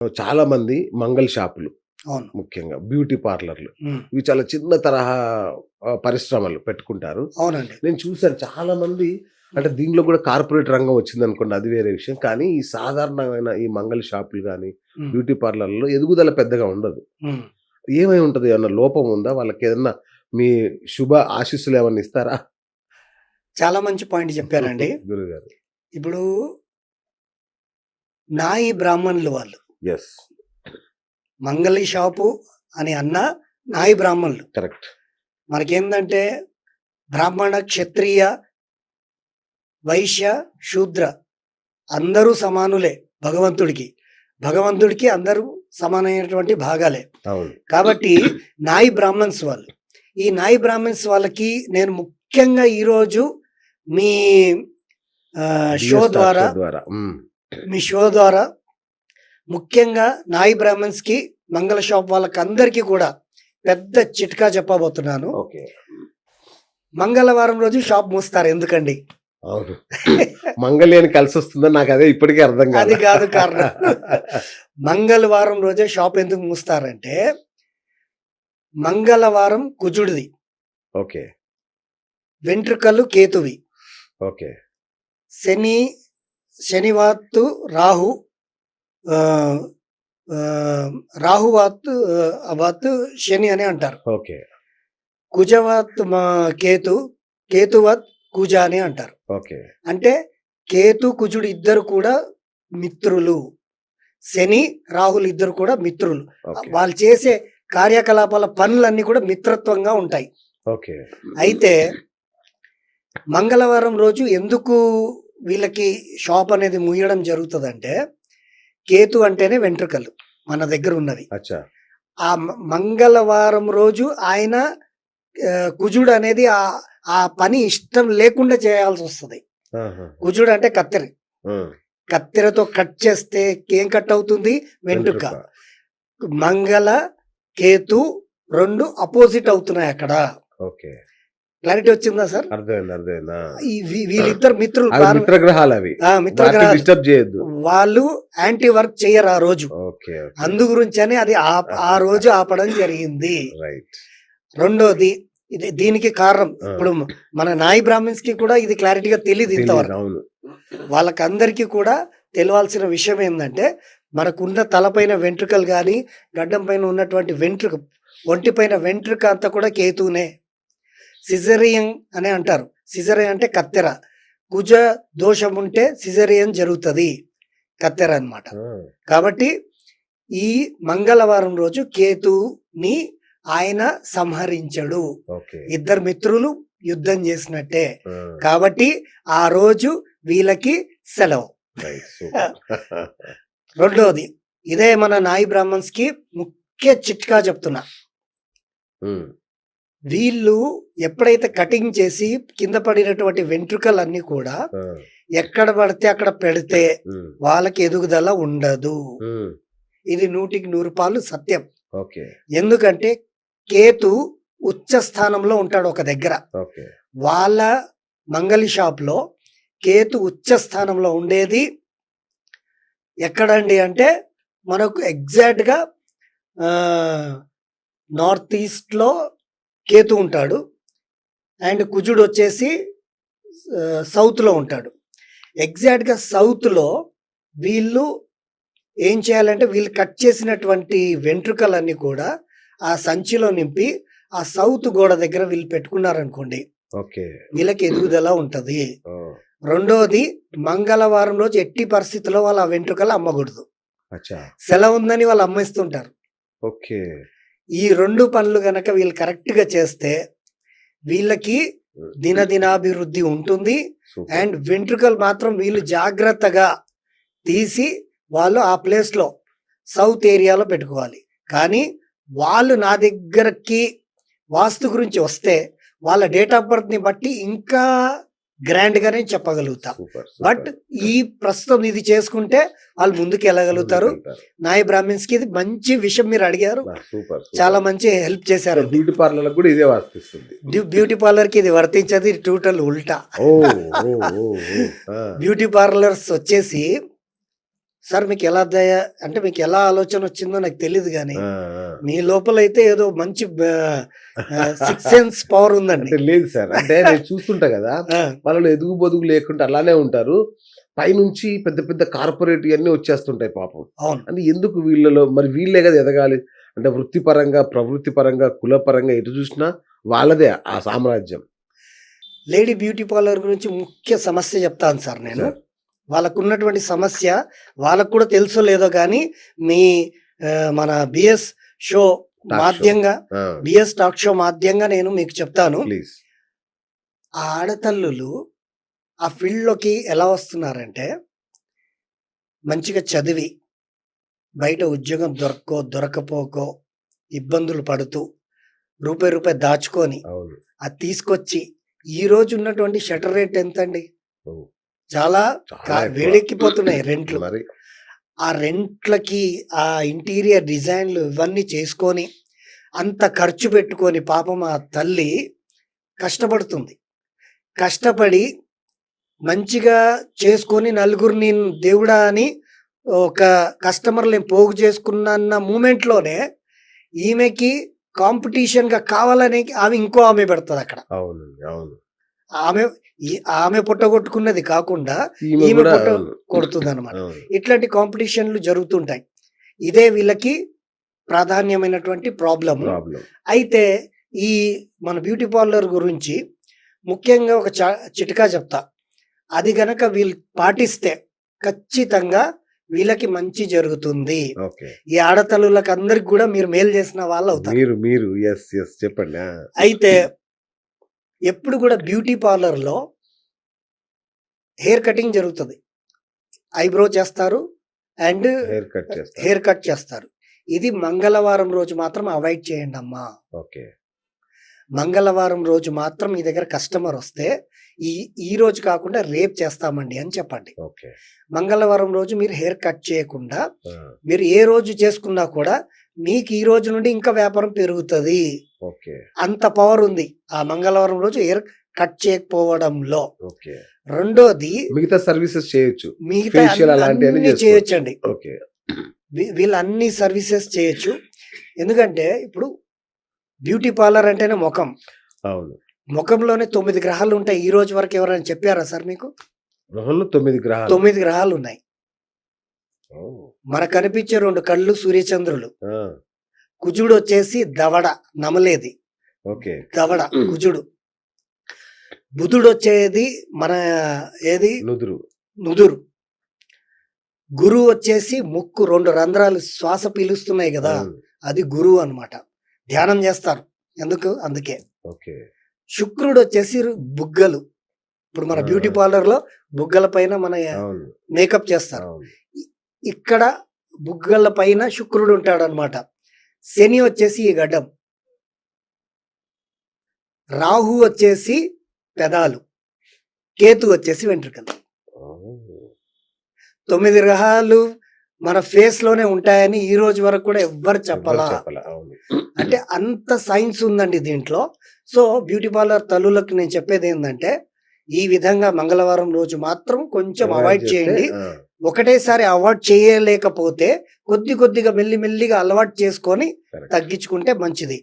చాలా మంది మంగళ షాపులు అవును. ముఖ్యంగా బ్యూటీ పార్లర్లు. ఇవి చాలా చిన్న తరహా పరిశ్రమలు పెట్టుకుంటారు. అవునండి. నేను చూశాను చాలా మంది అంటే దీనిలో కూడా కార్పొరేట్ రంగం వచ్చింది అనుకోండి అది వేరే విషయం. కానీ ఈ సాధారణమైన ఈ మంగళ షాపులు కానీ బ్యూటీ పార్లర్లో ఎదుగుదల పెద్దగా ఉండదు. ఏమై ఉంటది? ఏమన్నా లోపం ఉందా? వాళ్ళకి ఏదన్నా మీ శుభ ఆశీస్సులు ఏమన్నా ఇస్తారా? చాలా మంచి పాయింట్ చెప్పారండి. గురుగారు. ఇప్పుడు నాయి బ్రాహ్మణులు వాళ్ళు ఎస్ మంగళి షాపు అని అన్న నాయి బ్రాహ్మణులు. కరెక్ట్ మనకేందంటే బ్రాహ్మణ క్షత్రియ వైశ్య శూద్ర అందరూ సమానులే భగవంతుడికి. భగవంతుడికి అందరూ సమానమైనటువంటి భాగాలే. కాబట్టి నాయి బ్రాహ్మణ్స్ వాళ్ళు. ఈ నాయి బ్రాహ్మణ్స్ వాళ్ళకి నేను ముఖ్యంగా ఈరోజు మీ షో ద్వారా మీ షో ద్వారా ముఖ్యంగా నాయి బ్రాహ్మణ్స్కి మంగళ షాప్ వాళ్ళకి అందరికీ కూడా పెద్ద చిట్కా చెప్పబోతున్నాను. ఓకే. మంగళవారం రోజు షాప్ మూస్తారు ఎందుకండి? అవును. కలిసి వస్తుందో నాకు అదే ఇప్పటికీ అర్థం అది కాదు కాదు కారణం. మంగళవారం రోజే షాప్ ఎందుకు మూస్తారంటే మంగళవారం కుజుడిది. ఓకే. వెంట్రుకలు కేతువి. ఓకే. శని శనివాత్తు రాహు ఆ, వాత్తు శని అని అంటారు. ఓకే. కుజవత్ మా కేతు కేతువత్ కుజ అని అంటారు. ఓకే. అంటే కేతు కుజుడు ఇద్దరు కూడా మిత్రులు. శని రాహుల్ ఇద్దరు కూడా మిత్రులు. వాళ్ళు చేసే కార్యకలాపాల పనులన్నీ కూడా మిత్రత్వంగా ఉంటాయి. ఓకే. అయితే మంగళవారం రోజు ఎందుకు వీళ్ళకి షాప్ అనేది ముయ్యడం జరుగుతుందంటే కేతు అంటేనే వెంట్రుకలు మన దగ్గర అచ్చా. ఆ మంగళవారం రోజు ఆయన కుజుడు అనేది ఆ ఆ పని ఇష్టం లేకుండా చేయాల్సి వస్తుంది. కుజుడు అంటే కత్తెర. కత్తెరతో కట్ చేస్తే ఏం కట్ అవుతుంది? వెంట్రుక. మంగళ కేతు రెండు అపోజిట్ అవుతున్నాయి అక్కడ. ఓకే. క్లారిటీ వచ్చిందా సార్? అర్థమైంది అర్థమైంది వీళ్ళిద్దరు మిత్రులు మిత్రగ్రహాలు అవి. ఆ, మిత్రగ్రహాలు. డిస్టర్బ్ చేయొద్దు. వాళ్ళు యాంటీ వర్క్ చేయరు ఆ రోజు. ఓకే అందు గురించి అని అది ఆ- ఆ రోజు ఆపడం జరిగింది. రైట్. రెండోది ఇది దీనికి కారణం. ఇప్పుడు మన నాయి బ్రాహ్మిన్స్కి కూడా ఇది క్లారిటీగా తెలియదు ఇంతవరకు. వాళ్ళకందరికీ కూడా తెలియాల్సిన విషయం ఏంటంటే మనకున్న తలపైన వెంట్రుకలు కానీ గడ్డం పైన ఉన్నటువంటి వెంట్రుక ఒంటిపైన వెంట్రుక అంతా కూడా కేతువునే. సిజరియన్ అని అంటారు. సిజరియన్ అంటే కత్తెర. కుజ దోషం ఉంటే సిజరియన్ జరుగుతుంది. కత్తెర అన్నమాట. ఆ, కాబట్టి ఈ మంగళవారం రోజు కేతుని ఆయన సంహరించడు. ఇద్దరు మిత్రులు యుద్ధం చేసినట్టే. కాబట్టి ఆ రోజు వీళ్ళకి సెలవు. రెండోది ఇదే మన నాయి బ్రాహ్మణ్స్కి ముఖ్య చిట్కా చెప్తున్నా. వీళ్ళు ఎప్పుడైతే కటింగ్ చేసి కింద పడినటువంటి వెంట్రుకలన్నీ కూడా ఆ, ఎక్కడ పడితే అక్కడ పెడితే వాళ్ళకి ఎదుగుదల ఉండదు. ఇది నూటికి నూరు పాలు సత్యం. ఎందుకంటే కేతు ఉచ్చ స్థానంలో ఉంటాడు ఒక దగ్గర. వాళ్ళ మంగళి షాప్లో కేతు ఉచ్చ స్థానంలో ఉండేది ఎక్కడండి అంటే మనకు ఎగ్జాక్ట్గా నార్త్ ఈస్ట్లో కేతు ఉంటాడు. అండ్ కుజుడు వచ్చేసి సౌత్లో ఉంటాడు. ఎగ్జాక్ట్గా సౌత్లో వీళ్ళు ఏం చేయాలంటే వీళ్ళు కట్ చేసినటువంటి వెంట్రుకలన్నీ కూడా ఆ సంచిలో నింపి ఆ సౌత్ గోడ దగ్గర వీళ్ళు పెట్టుకున్నారనుకోండి. ఓకే. వీళ్ళకి ఎదుగుదల ఉంటది. రెండోది మంగళవారం రోజు ఎట్టి పరిస్థితుల్లో వాళ్ళ ఆ వెంట్రుకలు అమ్మకూడదు. సెలవు ఉందని వాళ్ళు అమ్మేస్తుంటారు. ఓకే. ఈ రెండు పనులు గనక వీళ్ళు కరెక్ట్గా చేస్తే వీళ్ళకి దినదినాభివృద్ధి ఉంటుంది. అండ్ వెంట్రుకలు మాత్రం వీళ్ళు జాగ్రత్తగా తీసి వాళ్ళు ఆ ప్లేస్లో సౌత్ ఏరియాలో పెట్టుకోవాలి. కానీ వాళ్ళు నా దగ్గరకి వాస్తు గురించి వస్తే వాళ్ళ డేట్ ఆఫ్ బర్త్ని బట్టి ఇంకా గ్రాండ్ గానే చెప్పగలుగుతా బట్ ఈ ప్రస్తుతం ఇది చేసుకుంటే వాళ్ళు ముందుకు వెళ్ళగలుగుతారు నాయ బ్రాహ్మిన్స్కి ఇది మంచి విషయం మీరు అడిగారు. చాలా మంచి హెల్ప్ చేశారు. బ్యూటీ పార్లర్ కూడా ఇదే వాసిస్తుంది బ్యూటీ పార్లర్కి ఇది వర్తించదు టోటల్ ఉల్టా. బ్యూటీ పార్లర్స్ వచ్చేసి సార్ మీకు ఎలా దయ అంటే మీకు ఎలా ఆలోచన వచ్చిందో నాకు తెలియదు కానీ. మీ లోపల అయితే ఏదో మంచి సిక్స్ సెన్స్ పవర్ ఉందండి. లేదు సార్. అంటే నేను చూస్తుంటా కదా వాళ్ళు ఎదుగు బొదుగు లేకుండా అలానే ఉంటారు. పైనుంచి పెద్ద పెద్ద కార్పొరేట్ ఇవన్నీ వచ్చేస్తుంటాయి పాపం. అంటే ఎందుకు వీళ్ళలో మరి వీళ్ళే కదా ఎదగాలి? అంటే వృత్తిపరంగా ప్రవృత్తి పరంగా కులపరంగా ఎటు చూసినా వాళ్ళదే ఆ సామ్రాజ్యం. లేడీ బ్యూటీ పార్లర్ గురించి ముఖ్య సమస్య చెప్తాను సార్ నేను. వాళ్ళకు ఉన్నటువంటి సమస్య వాళ్ళకు కూడా తెలుసో లేదో కానీ మీ మన బిఎస్ షో. మాధ్యంగా బిఎస్ టాక్ షో మాధ్యంగా నేను మీకు చెప్తాను. ఆ ఆడతల్లులు ఆ ఫీల్డ్లోకి ఎలా వస్తున్నారంటే మంచిగా చదివి బయట ఉద్యోగం దొరక్కో దొరకపోకో ఇబ్బందులు పడుతూ రూపాయి రూపాయి దాచుకొని అది తీసుకొచ్చి ఈ రోజు ఉన్నటువంటి షటర్ రేట్ ఎంత అండి చాలా. వేడెక్కిపోతున్నాయి రెంట్లు. మరి ఆ రెంట్లకి ఆ ఇంటీరియర్ డిజైన్లు ఇవన్నీ చేసుకొని అంత ఖర్చు పెట్టుకొని పాపం ఆ తల్లి కష్టపడుతుంది. కష్టపడి మంచిగా చేసుకొని నలుగురిని దేవుడా అని ఒక కస్టమర్ని పోగు చేసుకున్న మూమెంట్లోనే ఈమెకి కాంపిటీషన్గా కావాలని ఆమె ఇంకో ఆమె పెడుతుంది అక్కడ అవునండి అవును. ఆమె ఈ- ఆమె పుట్టగొట్టుకున్నది కాకుండా ఈమె పుట్ట. కొడుతుంది అనమాట. ఇట్లాంటి కాంపిటీషన్లు జరుగుతుంటాయి. ఇదే వీళ్ళకి ప్రాధాన్యమైనటువంటి ప్రాబ్లం అయితే ఈ మన బ్యూటీ పార్లర్ గురించి ముఖ్యంగా ఒక చిట్కా చెప్తా. అది గనక వీళ్ళు పాటిస్తే ఖచ్చితంగా వీళ్ళకి మంచి జరుగుతుంది. ఓకే. ఈ ఆడతల్లులకు అందరికి కూడా మీరు మేలు చేసిన వాళ్ళు అవుతారు మీరు మీరు ఎస్ ఎస్ చెప్పండి. అయితే ఎప్పుడు కూడా బ్యూటీ పార్లర్లో హెయిర్ కటింగ్ జరుగుతుంది. ఐబ్రో చేస్తారు అండ్ హెయిర్ కట్ చేస్తారు. హెయిర్ కట్ చేస్తారు. ఇది మంగళవారం రోజు మాత్రం అవాయిడ్ చేయండి అమ్మా. ఓకే. మంగళవారం రోజు మాత్రం మీ దగ్గర కస్టమర్ వస్తే ఈ ఈ రోజు కాకుండా రేపు చేస్తామండి అని చెప్పండి. ఓకే. మంగళవారం రోజు మీరు హెయిర్ కట్ చేయకుండా మీరు ఏ రోజు చేసుకున్నా కూడా మీకు ఈ రోజు నుండి ఇంకా వ్యాపారం పెరుగుతుంది. అంత పవర్ ఉంది. ఆ మంగళవారం రోజు హెయిర్ కట్ చేయకపోవడంలో. ఓకే. రెండోది మిగతా సర్వీసెస్ చేయొచ్చు. మిగతా ఓకే. వీ- వీళ్ళు అన్ని సర్వీసెస్ చేయొచ్చు. ఎందుకంటే ఇప్పుడు బ్యూటీ పార్లర్ అంటేనే ముఖం. అవును. ముఖంలోనే తొమ్మిది గ్రహాలు ఉంటాయి. ఈ రోజు వరకు ఎవరైనా చెప్పారా సార్ మీకు? తొమ్మిది గ్రహాలు. తొమ్మిది గ్రహాలు ఉన్నాయి. మనకు కనిపించే రెండు కళ్ళు సూర్యచంద్రులు. కుజుడు వచ్చేసి దవడ నమలేది. ఓకే. దవడ కుజుడు. బుధుడు వచ్చేది మన ఏది? నుదురు. నుదురు. గురువు వచ్చేసి ముక్కు రెండు రంధ్రాలు శ్వాస పీలుస్తున్నాయి కదా అది గురువు అన్నమాట. ధ్యానం చేస్తారు. ఎందుకు? అందుకే. ఓకే. శుక్రుడు వచ్చేసి బుగ్గలు. ఇప్పుడు మన. బ్యూటీ పార్లర్లో బుగ్గల పైన మన మేకప్ చేస్తారు. ఇక్కడ బుగ్గల పైన శుక్రుడు ఉంటాడు అనమాట శని వచ్చేసి ఈ గడ్డం. రాహు వచ్చేసి పెదాలు. కేతు వచ్చేసి వెంట్రుకలు. తొమ్మిది గ్రహాలు మన ఫేస్లోనే ఉంటాయని ఈ రోజు వరకు కూడా ఎవ్వరు చెప్పాలా? అంటే అంత సైన్స్ ఉందండి దీంట్లో. సో బ్యూటీ పార్లర్ తల్లులకు నేను చెప్పేది ఏంటంటే ఈ విధంగా మంగళవారం రోజు మాత్రం కొంచెం అవాయిడ్ చేయండి. ఒకటేసారి అవాయిడ్ చేయలేకపోతే కొద్ది కొద్దిగా మెల్లి మెల్లిగా అలవాటు చేసుకొని. తగ్గించుకుంటే మంచిది